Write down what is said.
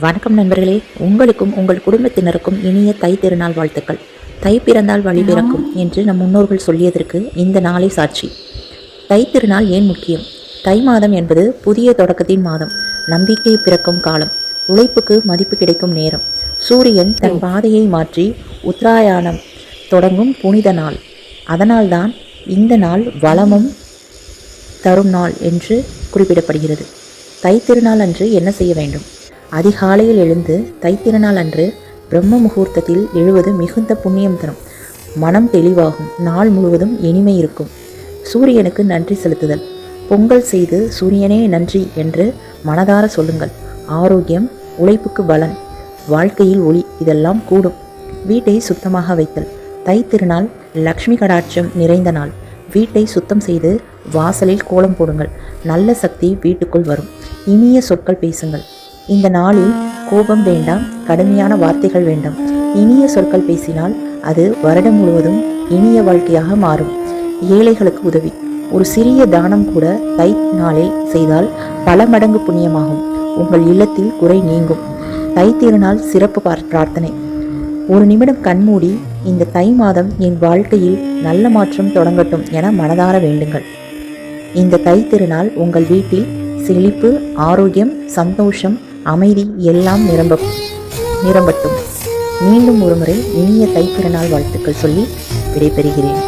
வணக்கம் நண்பர்களே. உங்களுக்கும் உங்கள் குடும்பத்தினருக்கும் இனிய தை திருநாள் வாழ்த்துக்கள். தை பிறந்தால் வழி பிறக்கும் என்று நம் முன்னோர்கள் சொல்லியதற்கு இந்த நாளை சாட்சி. தை திருநாள் ஏன் முக்கியம்? தை மாதம் என்பது புதிய தொடக்கத்தின் மாதம். நம்பிக்கை பிறக்கும் காலம். உழைப்புக்கு மதிப்பு கிடைக்கும் நேரம். சூரியன் தன் பாதையை மாற்றி உத்தராயணம் தொடங்கும் புனித நாள். அதனால்தான் இந்த நாள் வளமும் தரும் நாள் என்று குறிப்பிடப்படுகிறது. தைத்திருநாள் அன்று என்ன செய்ய வேண்டும்? அதிகாலையில் எழுந்து தைத்திருநாள் அன்று பிரம்ம முகூர்த்தத்தில் எழுவது மிகுந்த புண்ணியம் தரும். மனம் தெளிவாகும். நாள் முழுவதும் இனிமை இருக்கும். சூரியனுக்கு நன்றி செலுத்துதல். பொங்கல் செய்து சூரியனே நன்றி என்று மனதார சொல்லுங்கள். ஆரோக்கியம் உழைப்புக்கு பலன். வாழ்க்கையில் ஒளி இதெல்லாம் கூடும். வீட்டை சுத்தமாக வைத்தல். தை திருநாள் லக்ஷ்மி கடாட்சம் நிறைந்த நாள். வீட்டை சுத்தம் செய்து வாசலில் கோலம் போடுங்கள். நல்ல சக்தி வீட்டுக்குள் வரும். இனிய சொற்கள் பேசுங்கள். இந்த நாளில் கோபம் வேண்டாம் கடுமையான வார்த்தைகள் வேண்டாம். இனிய சொற்கள் பேசினால் அது வருடம் முழுவதும் இனிய வாழ்க்கையாக மாறும். ஏழைகளுக்கு உதவி. ஒரு சிறிய தானம் கூட தை நாளில் செய்தால் பல மடங்கு புண்ணியமாகும். உங்கள் இல்லத்தில் குறை நீங்கும். தை திருநாள் சிறப்பு பார்- பிரார்த்தனை. ஒரு நிமிடம் கண்மூடி இந்த தை மாதம் என் வாழ்க்கையில் நல்ல மாற்றம் தொடங்கட்டும் என மனதார வேண்டுங்கள். இந்த தை திருநாள் உங்கள் வீட்டில் செழிப்பு ஆரோக்கியம் சந்தோஷம் அமைதி எல்லாம் நிரம்ப நிரம்பட்டும். மீண்டும் ஒருமுறை இனிய தை வாழ்த்துக்கள் சொல்லி விடைபெறுகிறேன்.